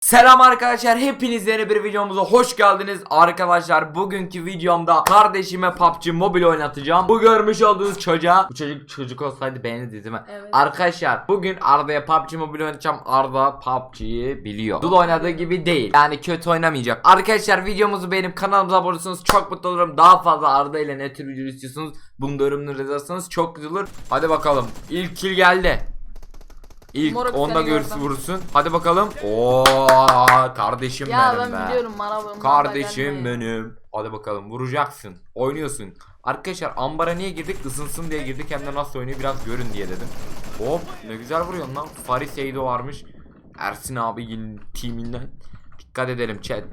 Selam arkadaşlar hepiniz yeni bir videomuza hoş geldiniz. Arkadaşlar bugünkü videomda kardeşime PUBG Mobile oynatacağım. Bu görmüş olduğunuz çocuğa bu çocuk çocuk olsaydı beğenirdi değil mi? Evet. Arkadaşlar bugün Arda'ya PUBG Mobile oynatacağım. Arda PUBG'yi biliyor. Dul oynadığı gibi değil. Yani kötü oynamayacak. Arkadaşlar videomuzu beğenip kanalımıza abone olursanız çok mutlu olurum. Daha fazla Arda ile ne tür video istiyorsunuz bunu da yazarsanız çok güzel olur. Hadi bakalım. İlk kill geldi İlk Moruk onda görürsün gördüm. vursun. Hadi bakalım. Oo kardeşim Ya benim ben be. biliyorum bu. Kardeşim benim. Hadi bakalım vuracaksın. Oynuyorsun. Arkadaşlar ambara niye girdik? Isınsın diye girdik. Hem de nasıl oynuyor biraz görün diye dedim. Hop ne güzel vuruyorsun lan. Faris Eydo varmış. Ersin abinin timinden. Dikkat edelim chat.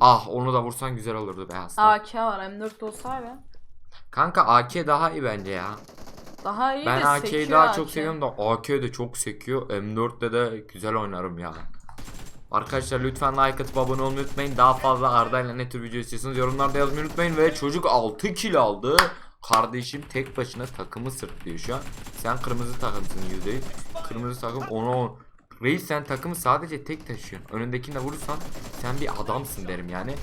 Ah onu da vursan güzel olurdu be aslında. AK var M4 olsaydı. Kanka AK daha iyi bence ya. Daha iyi Ben de AK'yi daha AK. çok seviyorum da AK de çok sekiyor. M4'te de güzel oynarım ya. Arkadaşlar lütfen like atıp abone olmayı unutmayın. Daha fazla Arda ile ne tür video istiyorsanız yorumlarda yazmayı unutmayın. Ve çocuk 6 kill aldı. Kardeşim tek başına takımı sırtlıyor şu an. Sen kırmızı takımsın %100. Kırmızı takım ona on. Reis sen takımı sadece tek taşıyorsun. Önündekini de vurursan sen bir adamsın derim yani.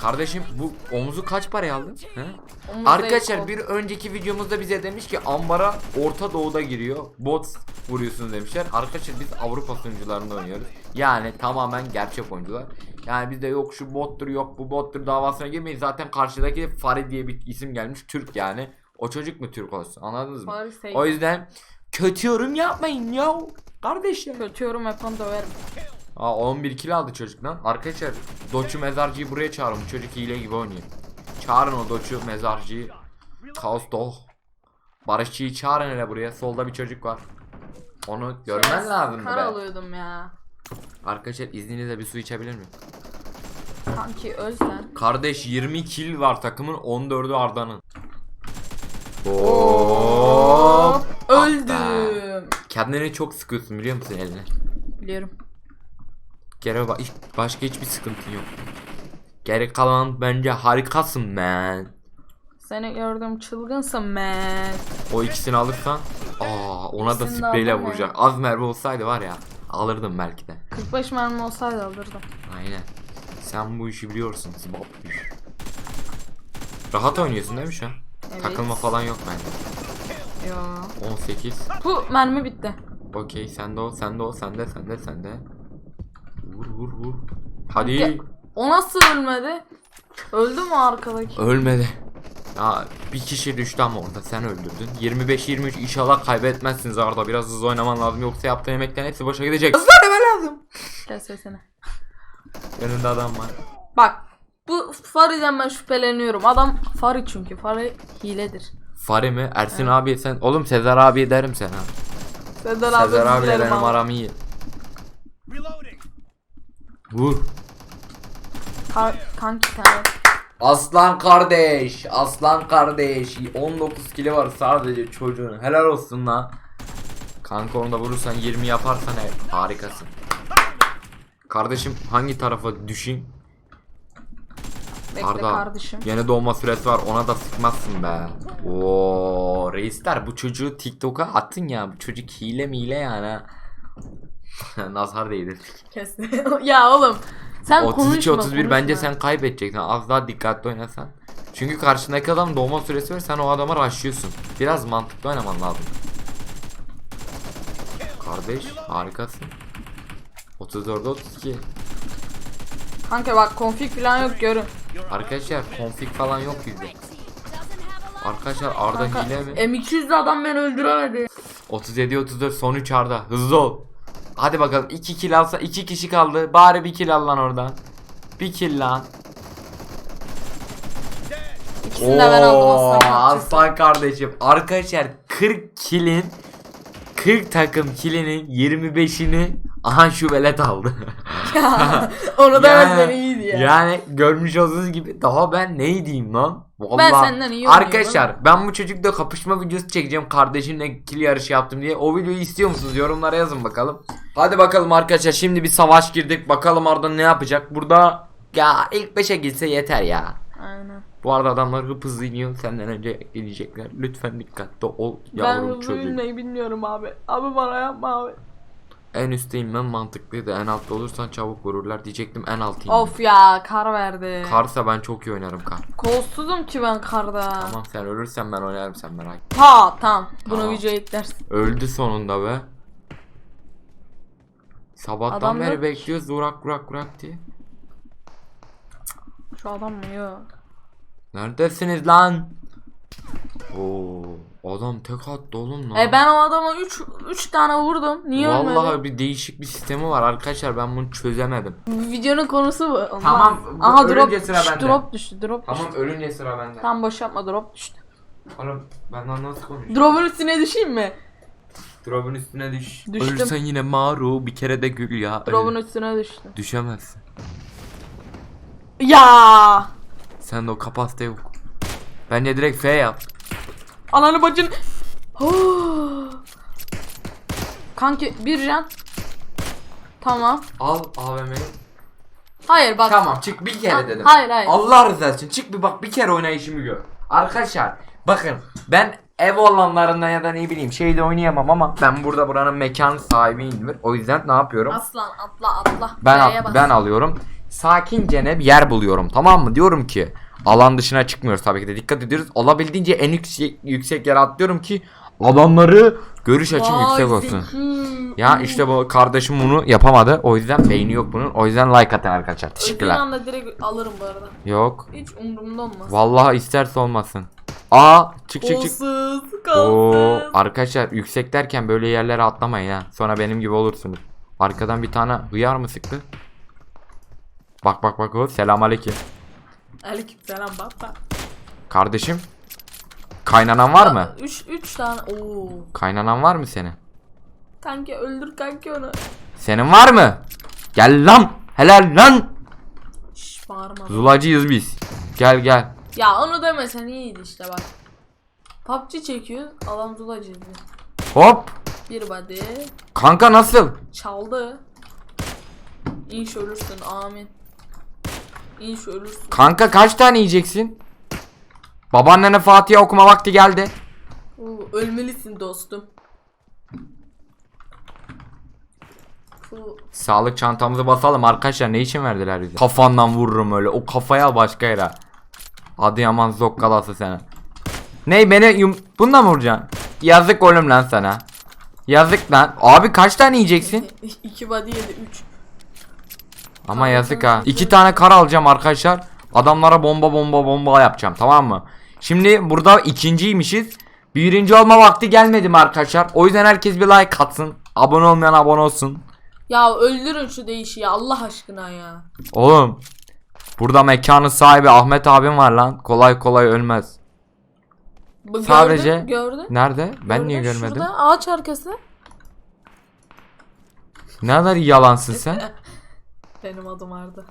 Kardeşim bu omuzu kaç paraya aldın? He? Omuzda Arkadaşlar yok bir önceki videomuzda bize demiş ki Ambara Orta Doğu'da giriyor. Bot vuruyorsunuz demişler. Arkadaşlar biz Avrupa sunucularında oynuyoruz. Yani tamamen gerçek oyuncular. Yani bizde yok şu bottur yok bu bottur davasına girmeyin. Zaten karşıdaki Fari diye bir isim gelmiş. Türk yani. O çocuk mu Türk olsun anladınız mı? O yüzden kötü yorum yapmayın ya. Kardeşler. Kötü yorum yapan döverim. Aa 11 kill aldı çocuk lan. Arkadaşlar Doçu mezarcıyı buraya çağırın. Bu çocuk hile gibi oynuyor. Çağırın o Doçu mezarcıyı. Kaos Doh. Barışçıyı çağırın hele buraya. Solda bir çocuk var. Onu görmen lazım Kar be. alıyordum ya. Arkadaşlar izninizle bir su içebilir miyim? Kanki özlen. Kardeş 20 kill var takımın 14'ü Arda'nın. Hop. Öldüm. Kendini çok sıkıyorsun biliyor musun eline? Biliyorum. Geri ba- başka hiçbir sıkıntın yok. Geri kalan bence harikasın man. Seni gördüm çılgınsın man. O ikisini alırsan aa ona da İkisini de spreyle vuracak. Az mermi olsaydı var ya alırdım belki de. 45 mermi olsaydı alırdım. Aynen. Sen bu işi biliyorsun. Rahat oynuyorsun değil mi şu an? Evet. Takılma falan yok bende. Yo. 18. Bu mermi bitti. Okey sende o sende o sende sende sende. Vur vur vur. Ya, Hadi. O nasıl ölmedi? Öldü mü arkadaki? Ölmedi. Ya bir kişi düştü ama orada sen öldürdün. 25-23 inşallah kaybetmezsiniz Arda. Biraz hızlı oynaman lazım yoksa yaptığın yemeklerin hepsi boşa gidecek. Hızlı oynaman lazım. Kes sesini. Önünde adam var. Bak bu Fari'den ben şüpheleniyorum. Adam Fari çünkü. Fari hiledir. Fare mi? Ersin abi sen oğlum Sezer abi derim sen ha. Sezer, Sezer abi benim ama. aram iyi. Vur. Ka- kanki sen. Aslan kardeş, aslan kardeş. 19 kilo var sadece çocuğun. Helal olsun lan. Kanka onu da vurursan 20 yaparsan he, harikasın. Kardeşim hangi tarafa düşeyim? Bekle Arda kardeşim. yeni doğma süresi var ona da sıkmazsın be. Oo reisler bu çocuğu TikTok'a attın ya. Bu çocuk hile mi hile yani. ha. Nazar değdir. Kes. ya oğlum. Sen 32 konuşma. 31 bence konuşma. sen kaybedeceksin. Az daha dikkatli oynasan. Çünkü karşındaki adam doğma süresi var sen o adama rushlıyorsun. Biraz mantıklı oynaman lazım. Kardeş harikasın. 34'e 32. Kanka bak konfig falan yok görün. Arkadaşlar config falan yok bizde. Arkadaşlar Arda Kanka, hile mi? M200'lü adam beni öldüremedi. 37 34 son 3 Arda. Hızlı ol. Hadi bakalım 2 kill alsa 2 kişi kaldı. Bari bir kill al lan oradan. Bir kill lan. İkisini de ben aldım aslan. aslan kardeşim. Arkadaşlar 40 kilin 40 takım kilinin 25'ini aha şu velet aldı. Onu da Yani- benden iyiydi ya. Yani görmüş olduğunuz gibi daha ben ne diyeyim lan? Vallahi. Ben senden iyi. Arkadaşlar ben bu çocukla kapışma videosu çekeceğim kardeşimle kill yarışı yaptım diye. O videoyu istiyor musunuz? Yorumlara yazın bakalım. Hadi bakalım arkadaşlar şimdi bir savaş girdik. Bakalım Arda ne yapacak? Burada ya ilk 5'e gitse yeter ya. Aynen. Bu arada adamlar hıp hızlı iniyor. Senden önce gelecekler. Lütfen dikkatli ol Ben yavrum hızlı çocuğum. bilmeyi bilmiyorum abi. Abi bana yapma abi. En üstte inmem mantıklıydı. En altta olursan çabuk vururlar diyecektim. En altta indim. Of ya kar verdi. Karsa ben çok iyi oynarım kar. Kolsuzum ki ben karda. Tamam sen ölürsen ben oynarım sen merak etme. Ha tamam. Bunu Tamam. videoya eklersin. Öldü sonunda be. Sabahtan Adam beri yok. bekliyoruz Urak Urak Urak diye. Şu adam mı yok? Neredesiniz lan? Oo, adam tek attı oğlum lan. E ben o adama 3 3 tane vurdum. Niye Vallahi ölmedi? bir değişik bir sistemi var arkadaşlar ben bunu çözemedim. Videonun konusu bu. Ondan. Tamam, bu Aha drop, bende. drop düştü. Drop Tamam düştü. ölünce sıra bende. Tam boş yapma drop düştü. Oğlum benden nasıl konuşuyorsun? Drop'un üstüne düşeyim mi? Drop'un üstüne düş. Düştüm. Ölürsen yine maru bir kere de gül ya. Drop'un üstüne düştü. Düşemezsin. Ya! Sen de o kapasite yok. Bence direkt F yap. Ananı bacın. Kanki bir can. Tamam. Al AVM'yi. Hayır bak. Tamam çık bir kere Ha- dedim. hayır, hayır. Allah rızası için çık bir bak bir kere oynayışımı gör. Arkadaşlar bakın ben ev olanlarından ya da ne bileyim şeyde oynayamam ama ben burada buranın mekan sahibiyimdir. O yüzden ne yapıyorum? Aslan atla atla. Ben B'ye bas. ben alıyorum. Sakince ne bir yer buluyorum tamam mı? Diyorum ki alan dışına çıkmıyoruz tabii ki de dikkat ediyoruz. Olabildiğince en yüksek, yüksek yere atlıyorum ki adamları görüş açım Vay yüksek olsun. zeki. Ya işte bu kardeşim bunu yapamadı. O yüzden beyni yok bunun. O yüzden like atın arkadaşlar. Öldüğün Teşekkürler. anda direkt alırım bu arada. Yok. Hiç umurumda olmaz. Vallahi isterse olmasın. Aa çık çık çık. Kolsuz, Oo arkadaşlar yüksek derken böyle yerlere atlamayın ha. Sonra benim gibi olursunuz. Arkadan bir tane hıyar mı sıktı? Bak bak bak o selam aleyküm. Aleykümselam baba. Kardeşim. Kaynanan var mı? 3 3 tane. Oo. Kaynanan var mı senin? Kanki öldür kanki onu. Senin var mı? Gel lan. Helal lan. Şş bağırma. Zulacıyız biz. Gel gel. Ya onu demesen iyiydi işte bak. PUBG çekiyor. Adam zulacı. Hop. Bir body. Kanka nasıl? Çaldı. İnş ölürsün amin. İnş ölürsün. Kanka kaç tane yiyeceksin? Babaannene Fatiha okuma vakti geldi. Oo, ölmelisin dostum. Sağlık çantamızı basalım arkadaşlar ne için verdiler bize? Kafandan vururum öyle o kafaya başka yere. Adıyaman zokkalası sana. Ney beni yum bununla mı vuracaksın? Yazık oğlum lan sana. Yazık lan. Abi kaç tane yiyeceksin? İki body yedi 3. Ama yazık ha. İki tane kar alacağım arkadaşlar. Adamlara bomba bomba bomba yapacağım tamam mı? Şimdi burada ikinciymişiz. Birinci olma vakti gelmedi mi arkadaşlar? O yüzden herkes bir like atsın. Abone olmayan abone olsun. Ya öldürün şu değişi ya Allah aşkına ya. Oğlum. Burada mekanın sahibi Ahmet abim var lan. Kolay kolay ölmez. Bu Sadece- gördün, gördün. Nerede? Ben Gördün, niye görmedim? Şurada ağaç arkası. Ne kadar yalansın sen. Benim adım Arda.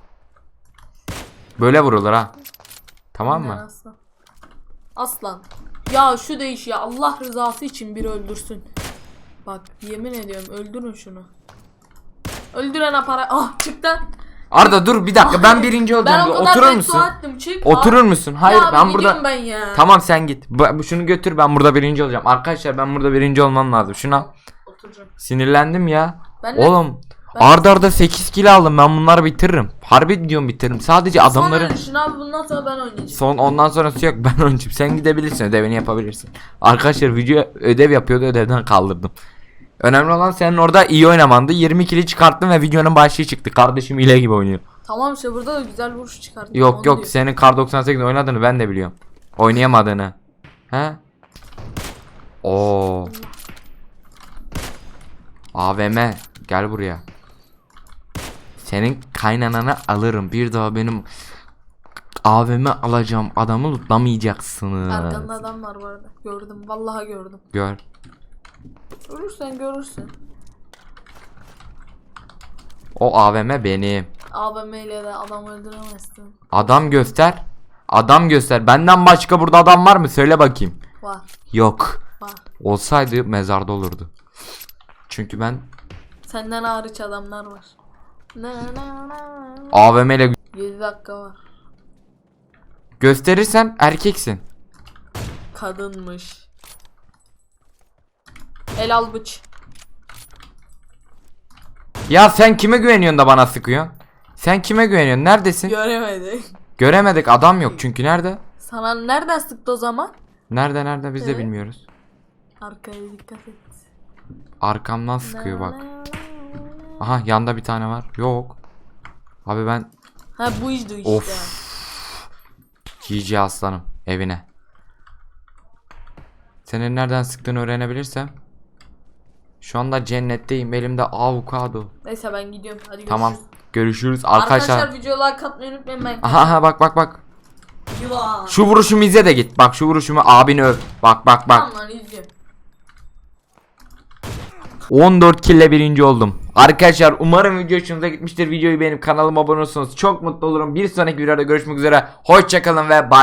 Böyle vurulur ha. Tamam mı? Aslan. Aslan. Ya şu değiş ya Allah rızası için bir öldürsün. Bak yemin ediyorum öldürün şunu. Öldüren para. Ah çıktı. Arda dur bir dakika ben birinci Ben olacağım. o kadar Oturur musun? ettim. Çık. Oturur Ah. musun? Hayır ya ben burada ben ya. Tamam sen git. Bu, şunu götür ben burada birinci olacağım. Arkadaşlar ben burada birinci olmam lazım. Şuna Oturacağım. sinirlendim ya. Ben de- Oğlum ben- arda arda 8 kilo aldım. Ben bunları bitiririm. Harbi diyorum bitiririm. Sadece adamların Sonra düşün abi bundan sonra ben oynayacağım. son ondan sonrası yok. Ben oynayacağım. Sen gidebilirsin. Ödevini yapabilirsin. Arkadaşlar video ödev yapıyordu. Ödevden kaldırdım. Önemli olan senin orada iyi oynamandı. 20 kili çıkarttın ve videonun başlığı çıktı. Kardeşim ile gibi oynuyor. Tamam işte burada da güzel vuruş çıkardım. Yok Onu yok diyor. senin kar 98 oynadığını ben de biliyorum. Oynayamadığını. He? Oo. AVM gel buraya. Senin kaynananı alırım. Bir daha benim AVM alacağım adamı tutlamayacaksınız. Arkanda adam var bu arada. Gördüm. Vallahi gördüm. Gör. Görürsen görürsün. O AVM benim. AVM ile de adam öldüremezsin. Adam göster. Adam göster. Benden başka burada adam var mı? Söyle bakayım. Var. Yok. Var. Olsaydı mezarda olurdu. Çünkü ben Senden hariç adamlar var. AVM ile 7 dakika var. gösterirsen erkeksin. Kadınmış. El al bıç. Ya sen kime güveniyorsun da bana sıkıyorsun? Sen kime güveniyorsun? Neredesin? Göremedi. Göremedik adam yok çünkü nerede? Sana nereden sıktı o zaman? Nerede nerede biz de Evet. bilmiyoruz. Arkaya dikkat et. Arkamdan sıkıyor bak. Aha yanda bir tane var. Yok. Abi ben Ha bu işte. Of. GG aslanım evine. Senin nereden sıktığını öğrenebilirsem. Şu anda cennetteyim. Elimde avokado. Neyse ben gidiyorum. Hadi görüşürüz. Tamam. Görüşürüz Arkadaşlar, arkadaşlar. videoya like atmayı unutmayın ben. Aha aha bak bak bak. Yılan. Şu vuruşumu izle de git. Bak şu vuruşumu abini öv. Bak bak bak. Tamam lan izliyorum. 14 kille birinci oldum. Arkadaşlar umarım video hoşunuza gitmiştir. Videoyu beğenip kanalıma abone olursanız çok mutlu olurum. Bir sonraki videoda görüşmek üzere. Hoşçakalın ve bay